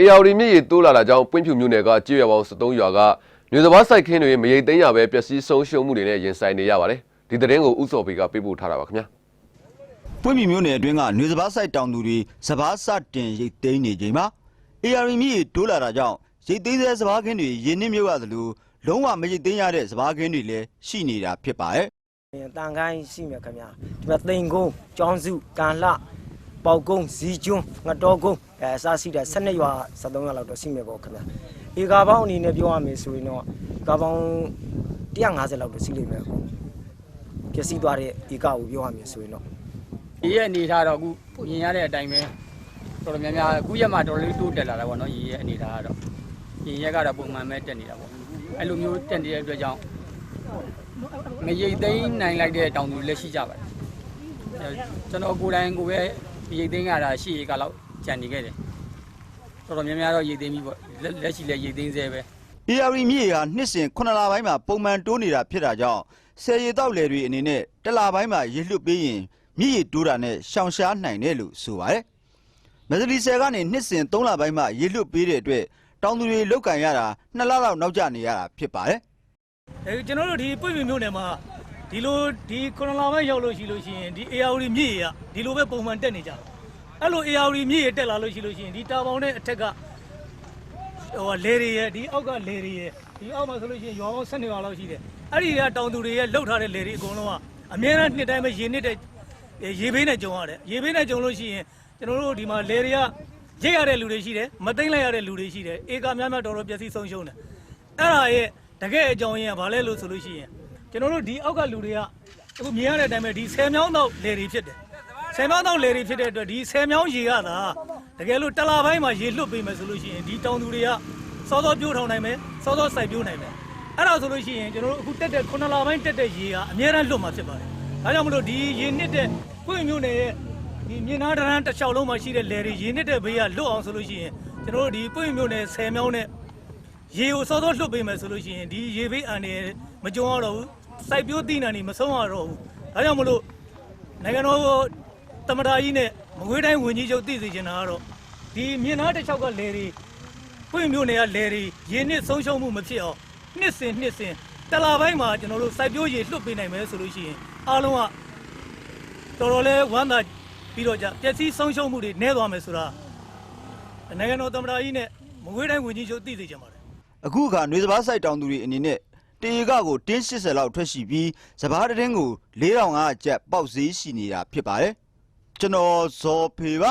အေယာဝတီမြစ်ရေတိုးလာတာကြောင့်ပွင့်ဖြူမြို့နယ်ကကြေးရွာပေါင်း73ရွာကမြို့စဘာစိုက်ခင်းတွေမရိတ်သိမ်းရပဲပျက်စီးဆုံးရှုံးမှုတွေနဲ့ရင်ဆိုင်နေရပါတယ်ဒီသတင်းကိုဥစော်ပေကပေးပို့ထားတာပါခင်ဗျာပွင့်မြူမျိုးနယ်အတွင်းကຫນွေစပားဆိုင်တောင်သူတွေစပားစတင်ရိတ်သိမ်းနေချိန်မှာ AR မြစ်တိုးလာတာကြောင့်ရိတ်သိမ်းတဲ့စပားခင်းတွေရင်းနှင်းမြုပ်ရသလိုလုံးဝမရိတ်သိမ်းရတဲ့စပားခင်းတွေလည်းရှိနေတာဖြစ်ပါတယ်တန်ခိုင်းရှိမြခင်ဗျာဒီမှာသိန်ကုန်းကျောင်းစုကန်လှ ပေါကုန်းဇီကျွန်းငတော်ကုန်းအဲအစားရှိတဲ့12ရွာ73ရွာလောက်တော့ရှိမြပေါ့ခင်ဗျာဧကပေါင်းအနေနဲ့ပြောရမယ်ဆိုရင်တော့ဧကပေါင်း150လောက်တော့ရှိလိမ့်မယ်အခုပျက်စီးသွားတဲ့ဧကကိုပြောရမယ်ဆိုရင်တော့ရေရဲ့အနေထားတော့အခုရင်ရတဲ့အတိုင်းပဲတော်တော်များများအခုရက်မှာတော်တော်လေးတိုးတက်လာတာပေါ့နော်ရေရဲ့အနေထားကတော့ရင်ရက်ကတော့ပုံမှန်ပဲတက်နေတာပေါ့အဲ့လိုမျိုးတက်နေတဲ့အတွက်ကြောင့်မရိတ်သိမ်းနိုင်လိုက်တဲ့တောင်သူလည်းရှိကြပါတယ်အဲကျွန်တော်ကိုယ်တိုင်ကိုပဲ ရိတ်သိမ်းရတာရှိရေကလောက်ကြံနေခဲ့တယ်တော်တော်များများတော့ရိတ်သိမ်းပြီပေါ့လက်လက်ရှိလည်းရိတ်သိမ်းသေးပဲ AR မြစ်ဟာနှစ်စဉ်9လပိုင်းမှာပုံမှန်တိုးနေတာဖြစ်တာကြောင့်ဆယ်ရီတောက်လေတွေအနေနဲ့တစ်လပိုင်းမှာရေလွတ်ပေးရင်မြစ်ရေတိုးတာနဲ့ရှောင်ရှားနိုင်တယ်လို့ဆိုပါတယ်မဇလီဆယ်ကနေနှစ်စဉ်3လပိုင်းမှာရေလွတ်ပေးတဲ့အတွက်တောင်သူတွေလောက်ကန်ရတာ2လလောက်နောက်ကျနေရတာဖြစ်ပါတယ်အဲကျွန်တော်တို့ဒီပွင့်ပြမြို့နယ်မှာ ဒီလိုဒီကိုရိုနာဗိုင်းရောက်လို့ရှိလို့ရှိရင်ဒီ AR မြစ်ရဒီလိုပဲပုံမှန်တက်နေကြတယ်အဲ့လို AR မြစ်ရတက်လာလို့ရှိလို့ရှိရင်ဒီတာပေါင်နဲ့အထက်ကဟိုလေတွေရဲ့ဒီအောက်ကလေတွေရဲ့ဒီအောက်မှာဆိုလို့ရှိရင်ရွာပေါင်း12ရွာလောက်ရှိတယ်အဲ့ဒီကတောင်သူတွေရဲ့လှုပ်ထားတဲ့လေတွေအကုန်လုံးကအများအားနှစ်တိုင်းပဲရေနစ်တဲ့ရေဘေးနဲ့ကြုံရတယ်ရေဘေးနဲ့ကြုံလို့ရှိရင်ကျွန်တော်တို့ဒီမှာလေတွေကရိတ်ရတဲ့လူတွေရှိတယ်မသိမ့်လိုက်ရတဲ့လူတွေရှိတယ်ဧကများများတော်တော်ပျက်စီးဆုံးရှုံးတယ်အဲ့ဒါရဲ့တကယ်အကြောင်းရင်းကဘာလဲလို့ဆိုလို့ရှိရင် ကျွန်တော်တို့ဒီအောက်ကလူတွေကအခုမြင်ရတဲ့အတိုင်းပဲဒီ10မြောင်းတော့လေတွေဖြစ်တယ်10မြောင်းတော့လေတွေဖြစ်တဲ့အတွက်ဒီ10မြောင်းရေကသာတကယ်လို့တလာပိုင်းမှာရေလွတ်ပေးမယ်ဆိုလို့ရှိရင်ဒီတောင်သူတွေကစောစောပြိုးထောင်နိုင်မယ်စောစောစိုက်ပြိုးနိုင်မယ်အဲ့ဒါဆိုလို့ရှိရင်ကျွန်တော်တို့အခုတက်တဲ့9လပိုင်းတက်တဲ့ရေကအများအားလွတ်မှာဖြစ်ပါတယ်ဒါကြောင့်မလို့ဒီရေနစ်တဲ့ပွင့်မျိုးနယ်ရဲ့ဒီမြင်းနာဒရန်တစ်လျှောက်လုံးမှာရှိတဲ့လေတွေရေနစ်တဲ့ဘေးကလွတ်အောင်ဆိုလို့ရှိရင်ကျွန်တော်တို့ဒီပွင့်မျိုးနယ်10မြောင်းနဲ့ရေကိုစောစောလွတ်ပေးမယ်ဆိုလို့ရှိရင်ဒီရေဘေးအန်တွေမကြုံရတော့ဘူး စိုက်ပျိုးတိနံတွေမဆုံးရတော့ဘူးဒါကြောင့်မလို့နိုင်ငံတော်တမတာကြီးနဲ့မကွေးတိုင်းဝန်ကြီးချုပ်တည်စီချင်တာကတော့ဒီမြင်းနာတစ်ချောက်ကလေတွေပွင့်မျိုးတွေကလေတွေရေနစ်ဆုံးရှုံးမှုမဖြစ်အောင်နှစ်စဉ်နှစ်စဉ်တလာပိုင်းမှာကျွန်တော်တို့စိုက်ပျိုးရေလွတ်ပေးနိုင်မယ်ဆိုလို့ရှိရင်အားလုံးကတော်တော်လေးဝမ်းသာပြီးတော့ကြပျက်စီးဆုံးရှုံးမှုတွေနည်းသွားမယ်ဆိုတာနိုင်ငံတော်တမတာကြီးနဲ့မကွေးတိုင်းဝန်ကြီးချုပ်တည်စီချင်ပါတယ်အခုအခါຫນွေစပားဆိုင်တောင်သူတွေအနေနဲ့ တေရီကကိုတင်း80လောက်ထွက်ရှိပြီးစပားတစ်တင်းကို4500ကျပ်ပေါက်ဈေးရှိနေတာဖြစ်ပါတယ်ကျွန်တော်ဇော်ဖေပါ